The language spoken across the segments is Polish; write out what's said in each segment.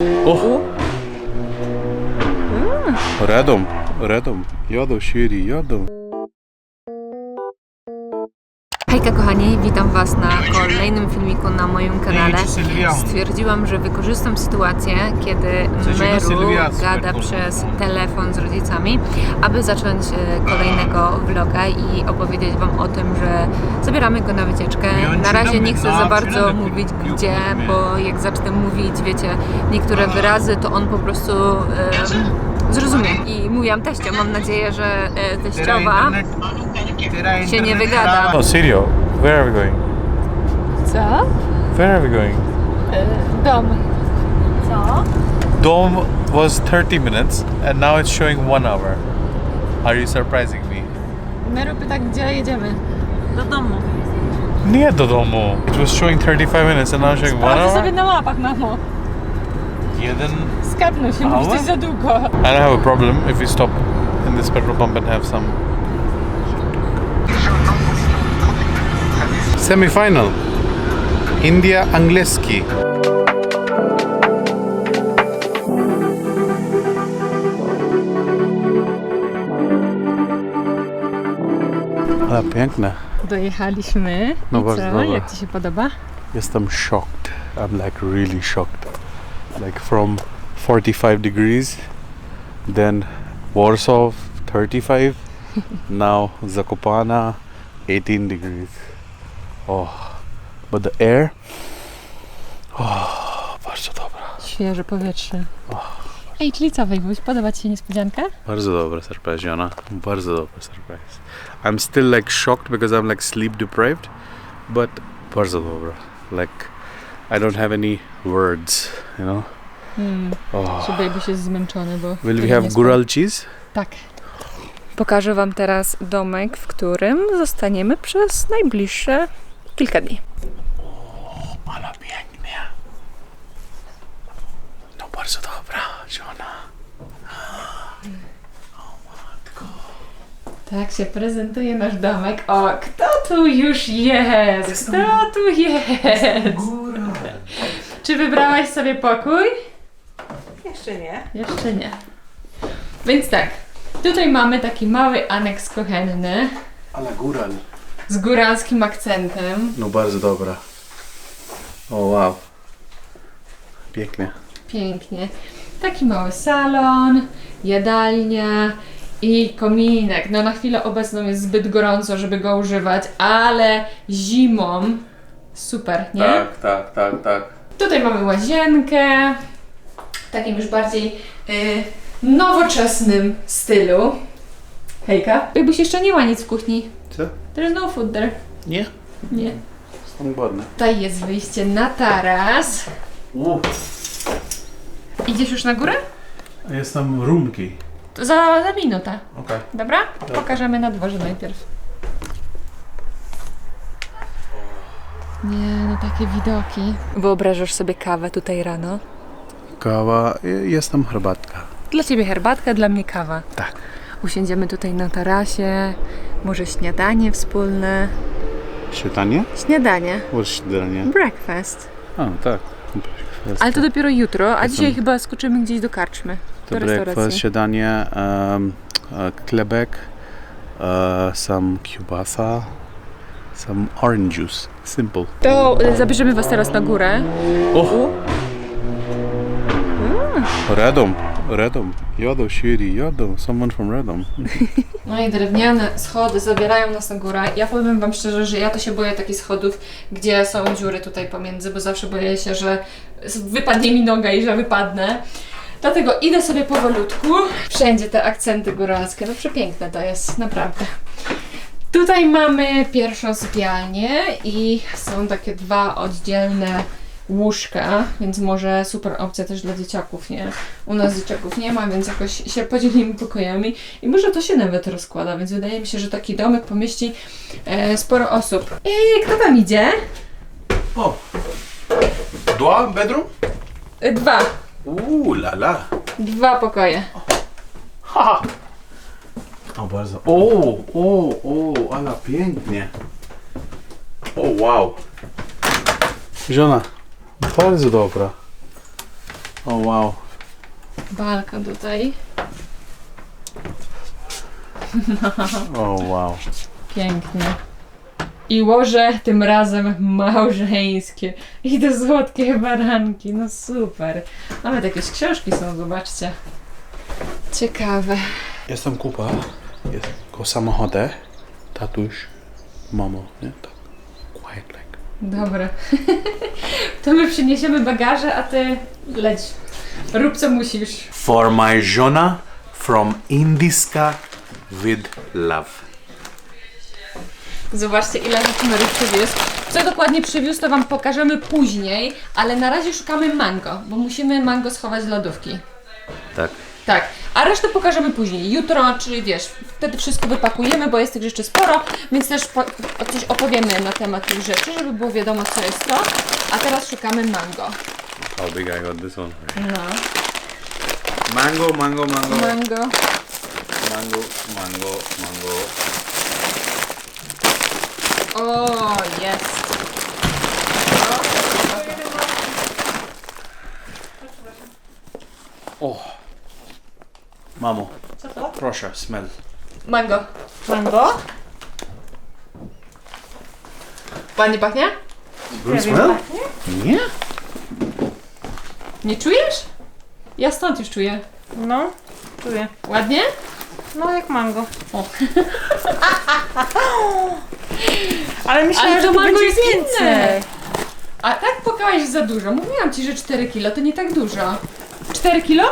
O! Redom, redom, jadą, Siri, jadą. Hejka kochani, witam Was na kolejnym filmiku na moim kanale. Stwierdziłam, że wykorzystam sytuację, kiedy Meru gada przez telefon z rodzicami, aby zacząć e, kolejnego vloga i opowiedzieć Wam o tym, że zabieramy go na wycieczkę. Na razie nie chcę za bardzo mówić gdzie, bo jak zacznę mówić, wiecie, niektóre wyrazy, to on po prostu e, zrozumie. I mówiłam teściom, mam nadzieję, że e, teściowa się nie wygada. No, serio, where are we going? Co? Where are we going? Uh, dom. Co? Dome was 30 minutes and now it's showing one hour. Are you surprising me? Meru pyta, gdzie jedziemy? Do domu. Nie do domu. It was showing 35 minutes and now it's showing one Sprawdzę sobie hour? na mapach, mamo. Jeden. Skapnął się, za długo. I don't have a problem if we stop in this petrol pump and have some. Semi-final. India Angleski. Ale piękne. Dojechaliśmy. No I bardzo co? dobra. Jak Ci się podoba? Jestem shocked. I'm like really shocked. Like from 45 degrees, then Warsaw 35, now Zakopana 18 degrees. Oh, but the air. Oh, bardzo dobra. Świeże powietrze. Ej, czyli co, Wejwuś, podoba Ci się niespodzianka? Bardzo dobra surprise, Jana. Bardzo dobra surprise. I'm still like shocked because I'm like sleep deprived, but bardzo dobra. Like I don't have any words, you know. Hmm, Oh. że Wejwuś jest zmęczony, bo... Will we have gural cheese? Tak. Pokażę Wam teraz domek, w którym zostaniemy przez najbliższe kilka dni. Ale pięknie. No bardzo dobra, żona. Tak się prezentuje nasz domek. O, kto tu już jest? Kto tu jest? Czy wybrałaś sobie pokój? Jeszcze nie. Jeszcze nie. Więc tak, tutaj mamy taki mały aneks kuchenny Ale góral. Z góralskim akcentem. No bardzo dobra. O wow. Pięknie. Pięknie. Taki mały salon, jadalnia i kominek. No na chwilę obecną jest zbyt gorąco, żeby go używać, ale zimą super, nie? Tak, tak, tak, tak. Tutaj mamy łazienkę w takim już bardziej y, nowoczesnym stylu. Hejka. Jakbyś jeszcze nie ma nic w kuchni. There's no food there. Nie? Nie. Są głodne. Tutaj jest wyjście na taras. Idziesz już na górę? Jestem rumki. To za, za minutę. Okej. Dobra? Pokażemy na dworze najpierw. Nie, no takie widoki. Wyobrażasz sobie kawę tutaj rano? Kawa, y, jestem herbatka. Dla Ciebie herbatka, dla mnie kawa. Tak. Usiądziemy tutaj na tarasie, może śniadanie wspólne. Śniadanie? Śniadanie. Bo śniadanie. Breakfast. A, tak. Ale to dopiero jutro, a dzisiaj chyba skoczymy gdzieś do karczmy. To do breakfast, śniadanie, um, e, chlebek, e, some kiełbasa, some orange juice. Simple. To y, zabierzemy Was teraz na górę. O! Redom, Redom, jadą, Siri, jadą, someone from Redom. No i drewniane schody zabierają nas na górę. Ja powiem Wam szczerze, że ja to się boję takich schodów, gdzie są dziury tutaj pomiędzy, bo zawsze boję się, że wypadnie mi noga i że wypadnę. Dlatego idę sobie powolutku. Wszędzie te akcenty góralskie, no przepiękne to jest, naprawdę. Tutaj mamy pierwszą sypialnię i są takie dwa oddzielne łóżka, więc może super opcja też dla dzieciaków, nie? U nas dzieciaków nie ma, więc jakoś się podzielimy pokojami i może to się nawet rozkłada, więc wydaje mi się, że taki domek pomieści e, sporo osób. I kto tam idzie? O! Dwa bedroom? E, dwa. Uuu, la la. Dwa pokoje. Ha! O, bardzo. O, o, o, ale pięknie. O, wow. Żona, bardzo dobra. Oh wow. Balkon tutaj. Oh wow. Pięknie. I łoże tym razem małżeńskie. I te słodkie baranki. No super. Nawet jakieś książki są, zobaczcie. Ciekawe. Jestem kupa. Jest ko samochodzie. Tatuś, mamo, nie? Tak. Dobra. To my przyniesiemy bagaże, a ty leć. Rób co musisz. For my żona from Indiska with love. Zobaczcie, ile rzeczy Mary przywiózł. Co dokładnie przywiózł, to Wam pokażemy później, ale na razie szukamy mango, bo musimy mango schować z lodówki. Tak. Tak, a resztę pokażemy później. Jutro, czyli wiesz, wtedy wszystko wypakujemy, bo jest tych rzeczy sporo, więc też po, coś opowiemy na temat tych rzeczy, żeby było wiadomo, co jest to. A teraz szukamy mango. How big I got this one? No, Mango, mango, mango. mango. Mango, mango, mango. O, jest. O! Mamo, Co to? proszę, smell. Mango. Mango? Ładnie pachnie? Good smell? pachnie? Nie? Nie czujesz? Ja stąd już czuję. No, czuję. Ładnie? No jak mango. O. Ale myślałam, Ale że to to mango będzie jest więcej. inne. A tak płakałaś za dużo. Mówiłam ci, że 4 kilo to nie tak dużo. 4 kilo?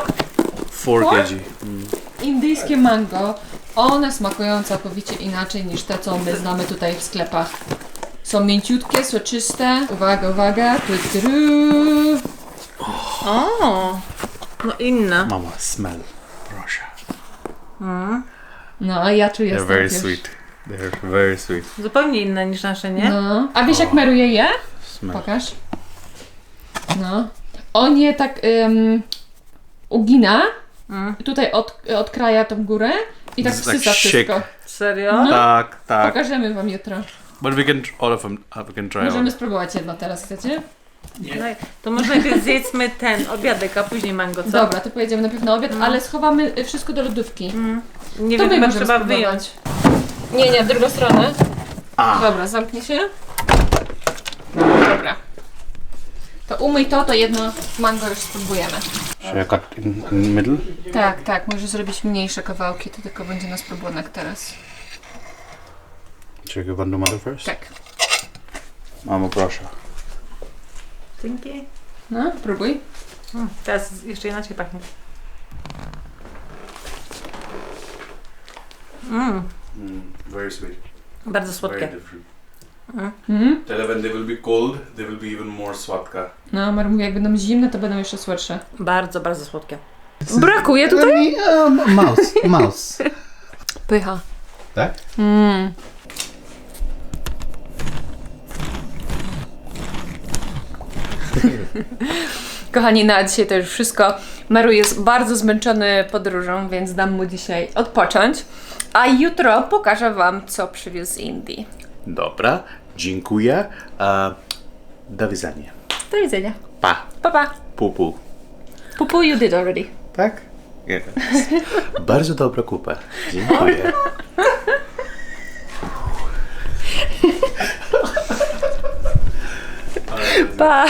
4 Four? kg. Mm. Indyjskie mango. One smakują całkowicie inaczej niż te, co my znamy tutaj w sklepach. Są mięciutkie, soczyste. Uwaga, uwaga. Tu, tu, tu. O, no inna. Mama, smell. Proszę. No, a ja czuję They're very sweet. They're very sweet. Zupełnie inna niż nasze, nie? No. A wiesz jak meruje je? Smell. Pokaż. No. On je tak um, ugina. Mm. Tutaj od, odkraja tą górę i tak like wsysa shake. wszystko. Serio? No. Tak, tak. Pokażemy wam jutro. But we can all of them. Uh, we can try all. Możemy spróbować jedno teraz, chcecie? No, to może najpierw zjedzmy ten obiadek, a później mango, co? Dobra, to pojedziemy najpierw na obiad, ale schowamy y, wszystko do lodówki. Nie To wiem, my chyba możemy trzeba spróbować. wyjąć. Nie, nie, w drugą stronę. A. Dobra, zamknij się. Dobra. To umyj to, to jedno mango już spróbujemy. Should I cut in, in the middle? Tak, tak, możesz zrobić mniejsze kawałki, to tylko będzie nas próbunek teraz. Should I give one to mother first? Tak. Mamo, proszę. Dzięki. No, próbuj. Mm, teraz jeszcze inaczej pachnie. Mm, Mm, very sweet. bardzo słodkie. different. Mhm. Tell when they will be cold, they will be even more słodka. No, Mar mówi, jak będą zimne, to będą jeszcze słodsze. Bardzo, bardzo słodkie. Brakuje tutaj? Um, mouse, mouse. Pycha. Tak? Mm. Kochani, na dzisiaj to już wszystko. Maru jest bardzo zmęczony podróżą, więc dam mu dzisiaj odpocząć. A jutro pokażę Wam, co przywiózł z Indii. Dobra, dziękuję. Uh, do widzenia. Do widzenia. Pa. Pa, pa. Pupu. Pupu, you did already. Tak? Yes. Bardzo dobra kupa. Dziękuję. Pa.